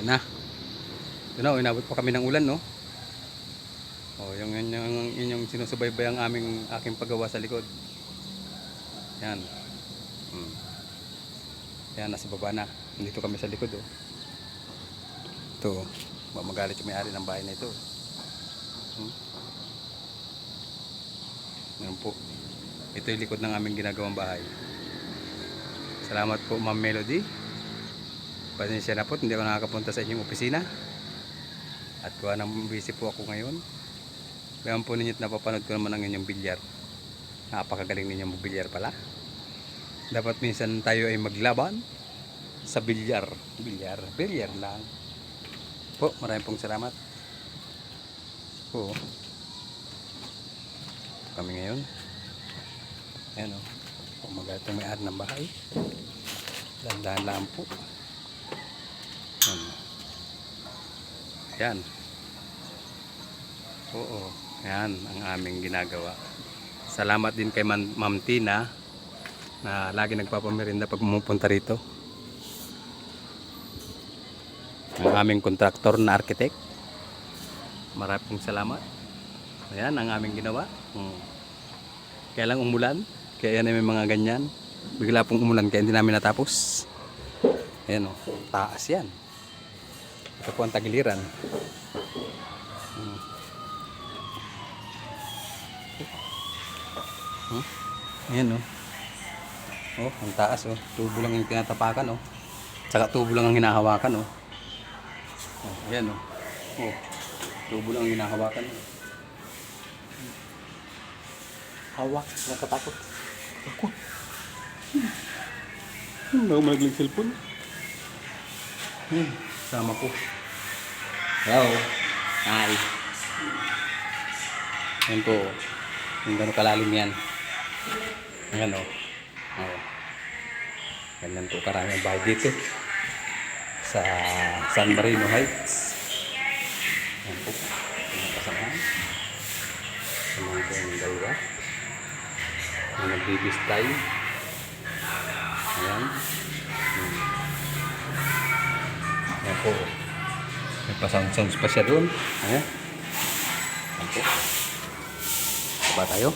Yan na. Ito na, inabot pa kami ng ulan, no? Oh, yung, yung, yung, yun yung sinusubaybay ang aming aking paggawa sa likod. Yan. Hmm. Yan, nasa baba na. Nandito kami sa likod, oh. Ito, oh. Magalit yung may-ari ng bahay na ito. Hmm. Yan po. Ito yung likod ng aming ginagawang bahay. Salamat po, Ma'am Melody. Pasensya na po, hindi ako nakakapunta sa inyong opisina. At kuha nang busy po ako ngayon. Bayan po ninyo at napapanood ko naman ang inyong bilyar. Napakagaling ninyong magbilyar pala. Dapat minsan tayo ay maglaban sa bilyar. Bilyar, bilyar lang. Po, maraming pong salamat. Po. Kami ngayon. Ayan o. Umaga itong may ng bahay. Dandahan lang po. Yan. Yan. Oo. Yan ang aming ginagawa. Salamat din kay Ma'am Tina na lagi nagpapamerinda pag pumupunta rito. Ang aming kontraktor na architect. Maraming salamat. Ayan ang aming ginawa. Hmm. Kaya lang umulan. Kaya yan ay may mga ganyan. Bigla pong umulan kaya hindi namin natapos. Ayan o. Taas yan. Ito po ang tagiliran. Hmm. Hmm? Ayan o. Oh, ang taas oh. Tubo lang yung tinatapakan oh. Tsaka tubo lang ang hinahawakan oh. Oh, ayan oh. Oh. Tubo lang ang hinahawakan oh. Hawak, nakatakot. Ako. Hmm. Bago malaglag cellphone. Hmm, sama ko. Hello. Hi. Yan po. Yung gano'ng kalalim yan. Ayan o. Oh. Ganyan po karami ang bahay dito. Sa San Marino Heights. Yan po. Yung kasamahan. Samahan ko yung dalawa. Yung nagbibistay. Ayan. Hmm. Po. May pa-sound-sounds pa siya doon. Ayan. Ayan po. Baba tayo.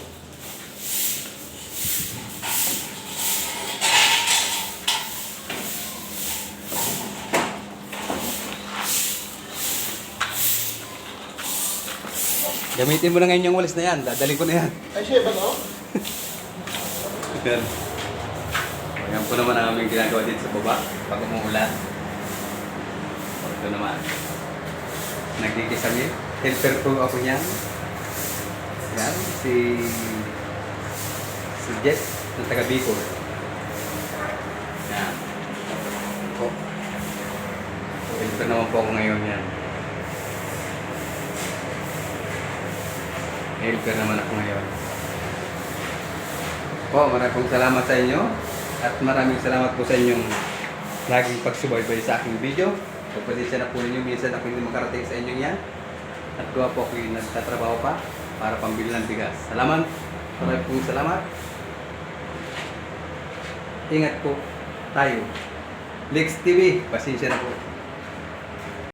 Gamitin mo na ngayon yung walis na yan. Dadali ko na yan. Ay, siya ba? Yan. Ayan po naman ang aming ginagawa dito sa baba pag umuulan. Ito naman. Nagkikisami. Helper po ako niyan. Yan. Si... Si Jess ng taga Bicol. Yan. Po. Helper naman po ako ngayon yan. Helper naman ako ngayon. Po, maraming salamat sa inyo at maraming salamat po sa inyong laging pagsubaybay sa aking video. Pagpasensya na po ninyo, minsan ako hindi makarating sa inyong yan. At gawa po ako yung nagtatrabaho pa para pambili ng bigas. Salamat. Maraming pong salamat. Ingat po tayo. Lex TV, pasensya na po.